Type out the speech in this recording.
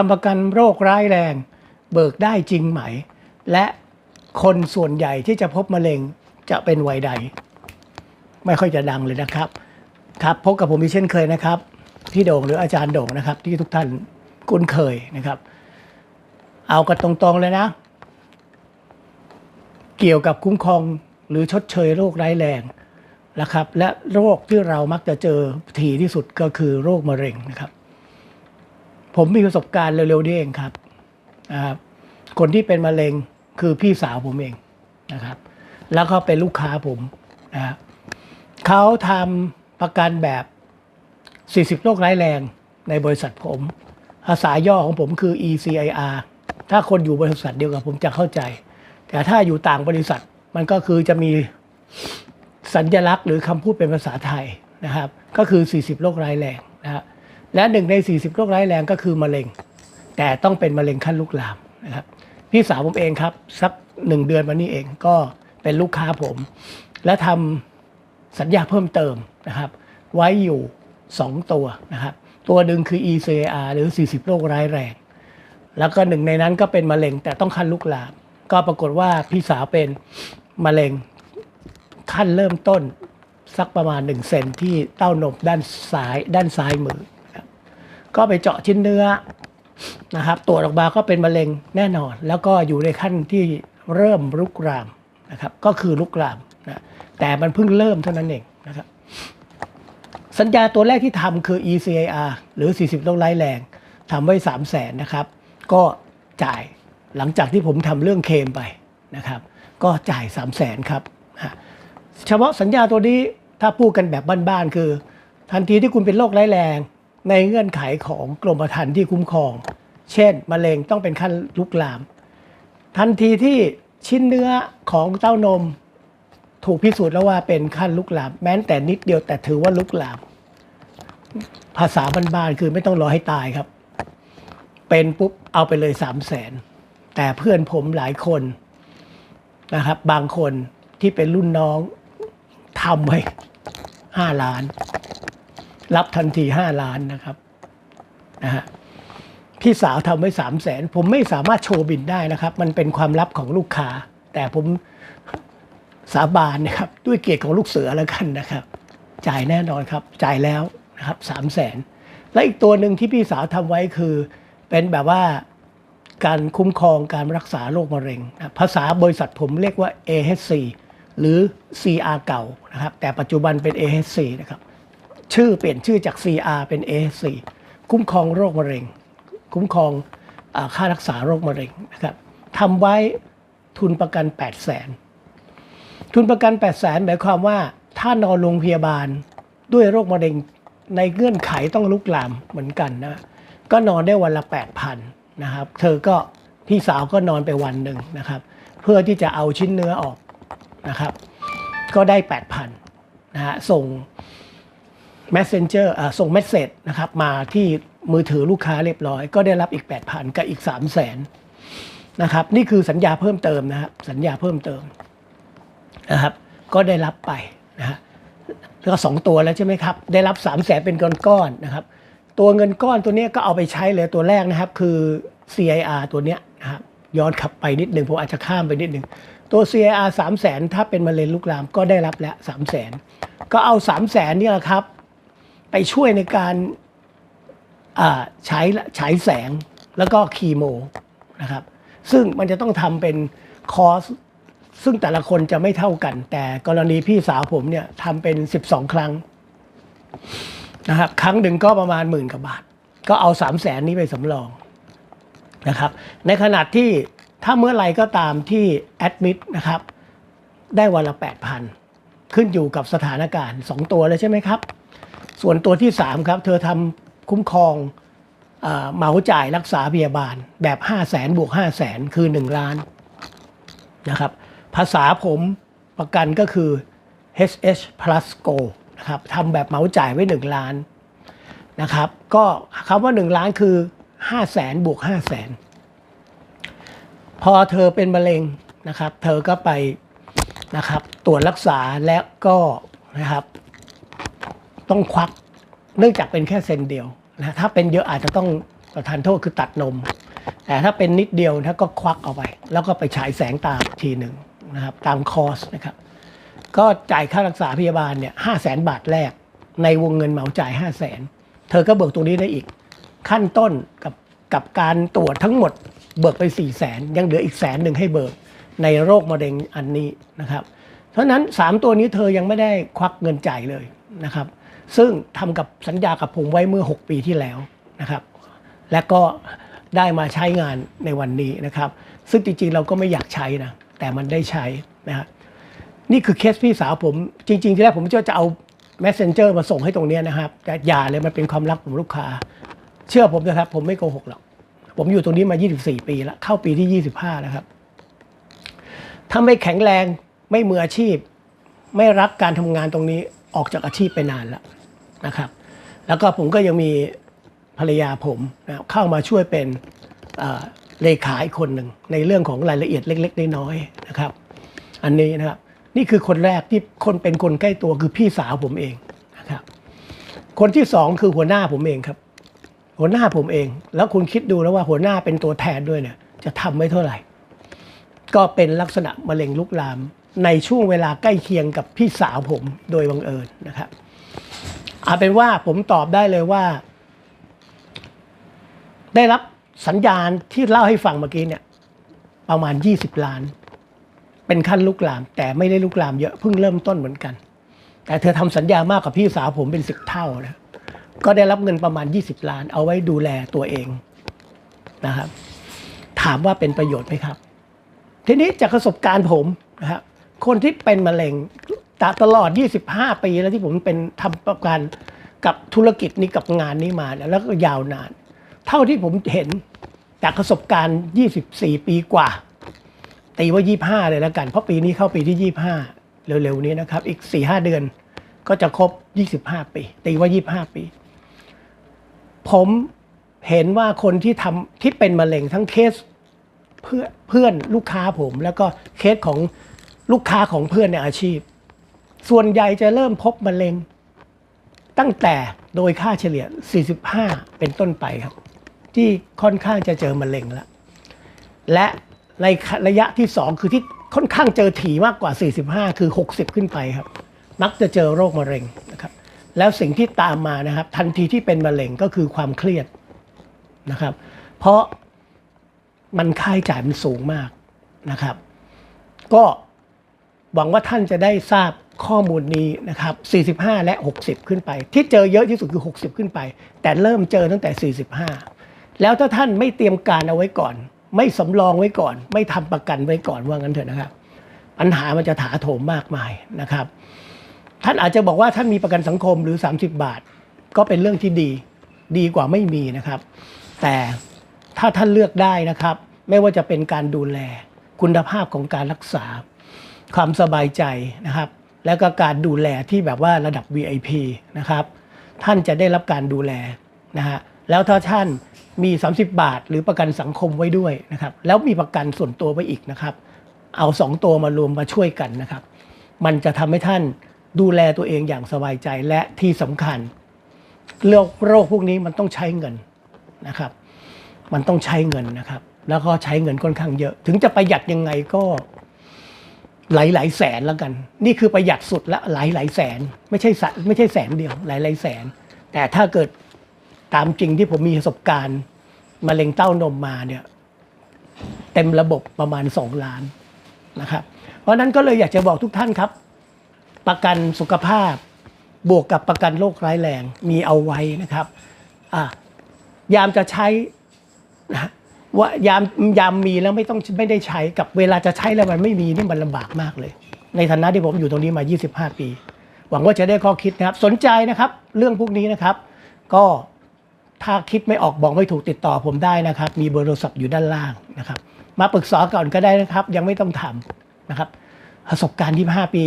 ทำประกันโรคร้ายแรง เบิกได้จริงไหม และคนส่วนใหญ่ที่จะพบมะเร็งจะเป็นวัยใด ไม่ค่อยจะดังเลยนะครับ ครับพบกับผมอีกเช่นเคยนะครับ พี่โด่งหรืออาจารย์โด่งนะครับ ที่ทุกท่านคุ้นเคยนะครับ เอากันตรงๆเลยนะ เกี่ยวกับคุ้มครองหรือชดเชยโรคร้ายแรงนะครับ และโรคที่เรามักจะเจอทีที่สุดก็คือโรคมะเร็งนะครับ ผมมีประสบการณ์เร็วๆนี้เองครับนะครับ คนที่เป็นมะเร็งคือพี่สาวผมเองนะครับ แล้วก็เป็นลูกค้าผมนะครับเขาทำประกันแบบ 40 โรคร้ายแรงในบริษัทผมภาษาย่อของผมคือ ECIR ถ้าคนอยู่บริษัทเดียวกับผมจะเข้าใจ แต่ถ้าอยู่ต่างบริษัทมันก็คือจะมีสัญลักษณ์หรือคำพูดเป็นภาษาไทยนะครับ ก็คือ 40 โรคร้ายแรงนะครับ และหนึ่งใน 40 โรคร้ายแรงก็คือมะเร็ง แต่ต้องเป็นมะเร็งขั้นลุกลามนะครับพี่สาวผมเองครับ สักหนึ่งเดือนมานี้เองก็เป็นลูกค้าผม และทำสัญญาเพิ่มเติมนะครับ ไว้อยู่ 2 ตัวนะครับ ตัวหนึ่งคือ ECR หรือ 40 โรคร้ายแรง แล้วก็หนึ่งในนั้นก็เป็นมะเร็งแต่ต้องขั้นลุกลาม ก็ปรากฏว่าพี่สาวเป็นมะเร็งขั้นเริ่มต้นสักประมาณ1เซนที่เต้านมด้านซ้ายด้านซ้ายมือ ก็ไปเจาะชิ้นเนื้อนะครับตรวจออกมาก็เป็นมะเร็งแน่นอน แล้วก็อยู่ในขั้นที่เริ่มลุกลามนะครับก็คือลุกลามนะแต่มันเพิ่งเริ่มเท่านั้นเองนะครับสัญญาตัวแรกที่ทำคือ ECIR หรือ 40โรคร้ายแรงทำไว้ 3 0 0แสนนะครับ ก็จ่ายหลังจากที่ผมทำเรื่องเคมไปนะครับ ก็จ่าย 3 0 0แสนครับเฉพาะสัญญาตัวนี้ถ้าพูดกันแบบบ้านๆคือ ทันทีที่คุณเป็นโรคร้ายแรง ในเงื่อนไขของกรมธรรม์ที่คุ้มครอง เช่น มะเร็งต้องเป็นขั้นลุกลาม ทันทีที่ชิ้นเนื้อของเต้านม ถูกพิสูจน์แล้วว่าเป็นขั้นลุกลาม แม้แต่นิดเดียวแต่ถือว่าลุกลาม ภาษาบ้านๆคือไม่ต้องรอให้ตายครับ เป็นปุ๊บเอาไปเลยสามแสนแต่เพื่อนผมหลายคนนะครับ บางคนที่เป็นรุ่นน้องทำไว้ห้าล้าน รับทันทีห้าล้านนะครับนะฮะพี่สาวทำไว้สามแสนผมไม่สามารถโชว์บินได้นะครับ มันเป็นความลับของลูกค้า แต่ผมสาบานนะครับ ด้วยเกียรติของลูกเสือแล้วกันนะครับ จ่ายแน่นอนครับ จ่ายแล้วนะครับสามแสนและอีกตัวหนึ่งที่พี่สาวทำไว้คือ เป็นแบบว่าการคุ้มครองการรักษาโรคมะเร็งนะภาษาบริษัทผมเรียกว่า AHC หรือ CR เก่านะครับ แต่ปัจจุบันเป็น AHC นะครับ ชื่อเปลี่ยนชื่อจาก CR เป็น AHC คุ้มครองโรคมะเร็ง คุ้มครองอค่ารักษาโรคมะเร็งนะครับทำไว้ทุนประกัน 8 0 0 0 0นทุนประกัน 8 0 0แสนหมายความว่าถ้านอนโรงพยาบาลด้วยโรคมะเร็งในเงื่อนไขต้องลุกลามเหมือนกันนะก็นอนได้วันละ 8,000นะครับ เธอก็พี่สาวก็นอนไปวันหนึ่งนะครับ เพื่อที่จะเอาชิ้นเนื้อออกนะครับ ก็ได้ 8,000นะฮะส่ง messenger อ่าส่งเมสเซจนะครับมาที่มือถือลูกค้าเรียบร้อย ก็ได้รับอีก 8,000 กับอีก 3 0 0 0 0นนะครับนี่คือสัญญาเพิ่มเติมนะครับสัญญาเพิ่มเติมนะครับก็ได้รับไปนะฮะก็สองตัวแล้วใช่ไหมครับ ได้รับ3ามแสนเป็นก้อนก้อนๆนะครับ ตัวเงินก้อนตัวนี้ก็เอาไปใช้เลยตัวแรกนะครับ คือ CIR ตัวเนี้ยนะครับย้อนขับไปนิดหนึ่งผมอาจจะข้ามไปนิดหนึ่งตัว CIR 3 0 0แสนถ้าเป็นมะเร็งลุกลามก็ได้รับแล้ว3 0 0แสนก็เอา3 0 0แสนนี่แหละครับ ไปช่วยในการอ่าใช้ฉายแสงแล้วก็คีโมนะครับ ซึ่งมันจะต้องทำเป็นคอร์สซึ่งแต่ละคนจะไม่เท่ากัน แต่กรณีพี่สาวผมเนี่ยทำเป็น 12 ครั้งนะครับครั้งหนึ่งก็ประมาณหมื่นกว่าบาท ก็เอา 3 0 0แสนนี้ไปสำรองนะครับ ในขณะที่ถ้าเมื่อไรก็ตามที่แอดมิดนะครับได้วันละ 8,000 ขึ้นอยู่กับสถานการณ์ 2 ตัวเลยใช่ไหมครับ ส่วนตัวที่ 3 ครับ เธอทำคุ้มครองเอ่อเหมาจ่ายรักษาพยาบาลแบบ 5 0 0แสนบวก 5 0 0แสนคือ 1 ล้านนะครับ ภาษาผมประกันก็คือ HH plus go นะครับทำแบบเหมาจ่ายไว้ 1 ล้านนะครับ ก็คำว่า 1 ล้านคือ 5 0 0แสนบวก 5 0 0แสนพอเธอเป็นมะเร็งนะครับ เธอก็ไปนะครับตรวจรักษาและก็นะครับ ต้องควัก เนื่องจากเป็นแค่เซนเดียวนะถ้าเป็นเยอะอาจจะต้องประทานโทษคือตัดนม แต่ถ้าเป็นนิดเดียวนะก็ควักเอาไป แล้วก็ไปฉายแสงตาทีหนึ่งนะครับตามคอร์สนะครับ ก็จ่ายค่ารักษาพยาบาลเนี่ยห้าแสนบาทแรก ในวงเงินเหมาจ่ายห้าแสนเธอก็เบิกตรงนี้ได้อีก ขั้นต้นกับกับการตรวจทั้งหมดเบิกไป4ี่แสนยังเหลืออีกแสนหนึ่งให้เบิกในโรคมะเร็งอันนี้นะครับ ราะนั้น 3 ตัวนี้เธอยังไม่ได้ควักเงินจ่ายเลยนะครับ ซึ่งทำกับสัญญากับผมไว้เมื่อ 6 ปีที่แล้วนะครับ และก็ได้มาใช้งานในวันนี้นะครับ ซึ่งจริงๆเราก็ไม่อยากใช้นะแต่มันได้ใช้นะนี่คือเคสพี่สาวผมจริงๆที่แรกผมจะจะเอา messenger มาส่งให้ตรงนี้นะครับ แต่อย่าเลยมันเป็นความลับของลูกค้า เชื่อผมนะครับ ผมไม่โกหกหรอกผมอยู่ตรงนี้มา 24 ปีแล้วเข้าปีที่ 25 แล้วครับถ้าไม่แข็งแรง ไม่มืออาชีพ ไม่รักการทำงานตรงนี้ออกจากอาชีพไปนานแล้วนะครับ แล้วก็ผมก็ยังมีภรรยาผมนะเข้ามาช่วยเป็นเอ่อเลขาอีกคนหนึ่งในเรื่องของรายละเอียดเล็ก ๆ น้อยๆนะครับ อันนี้นะครับนี่คือคนแรกที่คนเป็นคนใกล้ตัวคือพี่สาวผมเองนะครับ คนที่สองคือหัวหน้าผมเองครับ หัวหน้าผมเอง แล้วคุณคิดดูแล้วว่าหัวหน้าเป็นตัวแทนด้วยเนี่ย จะทำไม่เท่าไหร่ ก็เป็นลักษณะมะเร็งลุกลาม ในช่วงเวลาใกล้เคียงกับพี่สาวผมโดยบังเอิญนะครับเอาเป็นว่าผมตอบได้เลยว่า ได้รับสัญญาณที่เล่าให้ฟังเมื่อกี้เนี่ย ประมาณ 20 ล้าน เป็นขั้นลุกลาม แต่ไม่ได้ลุกลามเยอะเพิ่งเริ่มต้นเหมือนกัน แต่เธอทำสัญญามากกว่าพี่สาวผมเป็นสิบเท่านะก็ได้รับเงินประมาณ 20 ล้าน เอาไว้ดูแลตัวเองนะครับ ถามว่าเป็นประโยชน์ไหมครับ ทีนี้จากประสบการณ์ผมนะครับ คนที่เป็นมะเร็งตตลอด 25 ปีแล้วที่ผมเป็นทำประกันกับธุรกิจนี้กับงานนี้มาเนี่ยแล้วก็ยาวนาน เท่าที่ผมเห็นจากประสบการณ์ 24 ปีกว่า ตีว่า 25 เลยแล้วกัน เพราะปีนี้เข้าปีที่ 25 เร็วๆนี้นะครับ อีก 4-5 เดือนก็จะครบ 25 ปี ตีว่า 25 ปี ผมเห็นว่าคนที่ทำที่เป็นมะเร็งทั้งเคสเพื่อนเพื่อนลูกค้าผม แล้วก็เคสของ ลูกค้าของเพื่อนในอาชีพ ส่วนใหญ่จะเริ่มพบมะเร็ง ตั้งแต่โดยค่าเฉลี่ย 45 เป็นต้นไปครับ ที่ค่อนข้างจะเจอมะเร็งแล้ว และในระยะที่ 2 คือที่ค่อนข้างเจอถี่มากกว่า 45 คือ 60 ขึ้นไปครับ มักจะเจอโรคมะเร็งนะครับ แล้วสิ่งที่ตามมานะครับ ทันทีที่เป็นมะเร็งก็คือความเครียดนะครับ เพราะมันค่าใช้จ่ายมันสูงมากนะครับ ก็ หวังว่าท่านจะได้ทราบข้อมูลนี้นะครับ 45 และ 60 ขึ้นไป ที่เจอเยอะที่สุดคือ 60 ขึ้นไป แต่เริ่มเจอตั้งแต่ 45 แล้วถ้าท่านไม่เตรียมการเอาไว้ก่อน ไม่สำรองไว้ก่อน ไม่ทำประกันไว้ก่อนว่างั้นเถอะนะครับ ปัญหามันจะถาโถมมากมายนะครับ ท่านอาจจะบอกว่าท่านมีประกันสังคมหรือ 30 บาท ก็เป็นเรื่องที่ดีดีกว่าไม่มีนะครับ แต่ถ้าท่านเลือกได้นะครับ ไม่ว่าจะเป็นการดูแลคุณภาพของการรักษา ความสบายใจนะครับ แล้วก็การดูแลที่แบบว่าระดับ VIP นะครับ ท่านจะได้รับการดูแลนะฮะแล้วถ้าท่านมี 30 บาท หรือประกันสังคมไว้ด้วยนะครับ แล้วมีประกันส่วนตัวไว้อีกนะครับ เอาสองตัวมารวมมาช่วยกันนะครับ มันจะทำให้ท่านดูแลตัวเองอย่างสบายใจและที่สำคัญโรคโรคพวกนี้มันต้องใช้เงินนะครับ มันต้องใช้เงินนะครับ แล้วก็ใช้เงินค่อนข้างเยอะ ถึงจะประหยัดยังไงก็ หลายหลายแสนแล้วกัน นี่คือประหยัดสุดละหลายหลายแสน ไม่ใช่สะไม่ใช่แสนเดียวหลายหลายแสน แต่ถ้าเกิดตามจริงที่ผมมีประสบการณ์มะเร็งเต้านมมาเนี่ยเต็มระบบประมาณสองล้านนะครับ เพราะนั้นก็เลยอยากจะบอกทุกท่านครับ ประกันสุขภาพบวกกับประกันโรคร้ายแรงมีเอาไว้นะครับอะยามจะใช้นะ ว่ายามยามมีแล้วไม่ต้องไม่ได้ใช้กับเวลาจะใช้แล้วมันไม่มีนี่มันลำบากมากเลย ในฐานะที่ผมอยู่ตรงนี้มา 25 ปี หวังว่าจะได้ข้อคิดนะครับ สนใจนะครับ เรื่องพวกนี้นะครับ ก็ถ้าคิดไม่ออกบอกไม่ถูกติดต่อผมได้นะครับ มีเบอร์โทรศัพท์อยู่ด้านล่างนะครับ มาปรึกษาก่อนก็ได้นะครับ ยังไม่ต้องทำนะครับประสบการณ์25 ปี